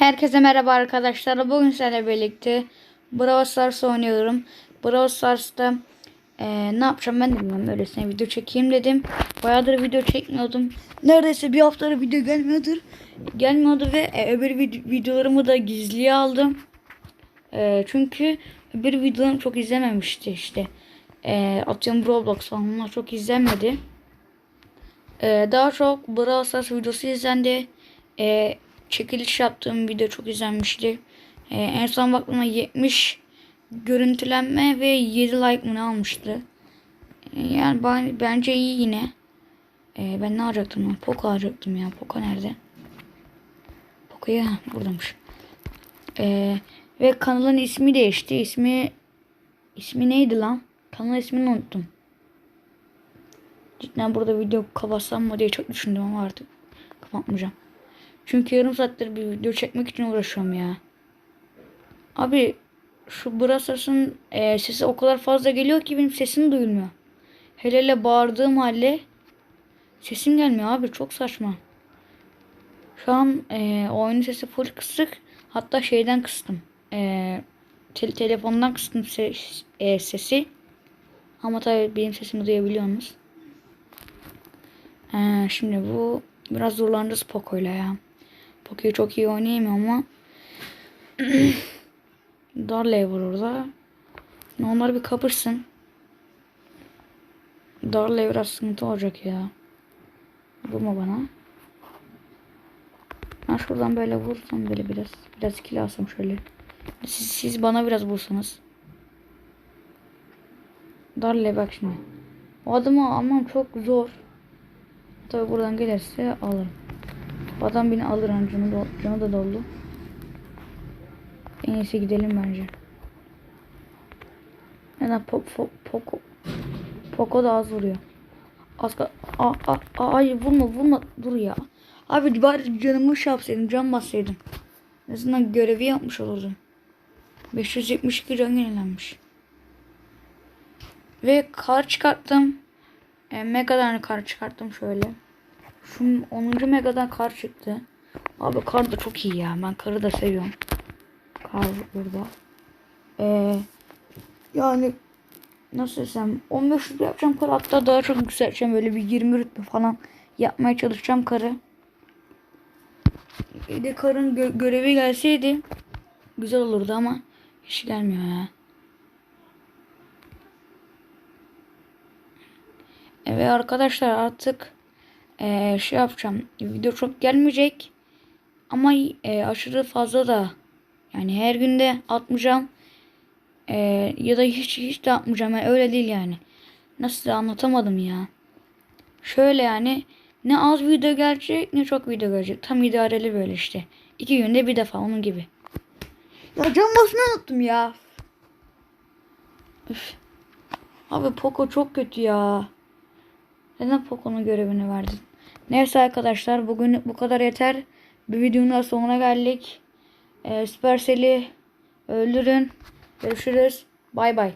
Herkese merhaba arkadaşlar. Bugün sizlerle birlikte Brawl Stars oynuyorum. Brawl Stars'ta eee, ne yapacağım ben bilmiyorum. Öylesine video çekeyim dedim. Bayağıdır video çekmiyordum. Neredeyse bir haftadır video gelmiyordur. Gelmiyordu ve e, öbür vid- videolarımı da gizliye aldım. Eee, çünkü öbür videolarım çok izlememişti işte. Eee atıyorum Roblox falan onlar çok izlenmedi. Ee, daha çok Brawl Stars videosu izlendi. Ee, çekiliş yaptığım video çok izlenmişti. Ee, en son baktığımda 70 görüntülenme ve 7 like mı ne almıştı. Ee, yani ben, bence iyi yine. Ee, ben ne alacaktım lan? Poco alacaktım ya. Poco nerede? Poco'yu ha, buradamış. Ee, ve kanalın ismi değişti. İsmi ismi neydi lan? Kanal ismini unuttum. Cidden burada video kapatsam mı diye çok düşündüm ama artık kapatmayacağım. Çünkü yarım saattir bir video çekmek için uğraşıyorum ya. Abi şu Brassas'ın e, sesi o kadar fazla geliyor ki benim sesim duyulmuyor. Hele hele bağırdığım halde sesim gelmiyor abi çok saçma. Şu an e, oyunun sesi full kısık. Hatta şeyden kıstım. E, te- telefondan kıstım se- e, sesi. Ama tabii benim sesimi duyabiliyorsunuz. Ee, şimdi bu biraz zorlanacağız Poco'yla ya. Poco'yu çok iyi oynayamıyor ama Darley var orada. Onlar bir kapışsın. Darley biraz sıkıntı olacak ya. Vurma bana. Ben şuradan böyle vursam böyle biraz. Biraz kill alsam şöyle. Siz, siz bana biraz vursanız. Darley bak şimdi. O adamı almam çok zor. Tabi buradan gelirse alırım. Adam beni alır hani canı, canı da doldu. En iyisi gidelim bence. Neden po, po, Poco Poco da az vuruyor. Az a, a, a, ay vurma vurma dur ya. Abi bari canımı şey yapsaydım can bassaydım. En azından görevi yapmış olurdum. 572 can yenilenmiş. Ve kar çıkarttım. E, Mega'dan kar çıkarttım şöyle. Şu 10. Mega'dan kar çıktı. Abi kar da çok iyi ya. Ben karı da seviyorum. Kar burada. Ee, yani nasıl desem 15 rütbe yapacağım karı hatta daha çok yükselteceğim. Böyle bir 20 rütbe falan yapmaya çalışacağım karı. Bir de karın gö- görevi gelseydi güzel olurdu ama hiç gelmiyor ya. Evet arkadaşlar artık eee, şey yapacağım. Video çok gelmeyecek. Ama eee, aşırı fazla da yani her günde atmayacağım. Eee, ya da hiç hiç de atmayacağım. Yani öyle değil yani. Nasıl anlatamadım ya. Şöyle yani ne az video gelecek ne çok video gelecek. Tam idareli böyle işte. İki günde bir defa onun gibi. Ya can basını unuttum ya. Üf. Abi Poco çok kötü ya. Neden Poco'nun görevini verdin? Neyse arkadaşlar bugün bu kadar yeter. Bir videonun da sonuna geldik. Ee, Supercell'i öldürün. Görüşürüz. Bay bay.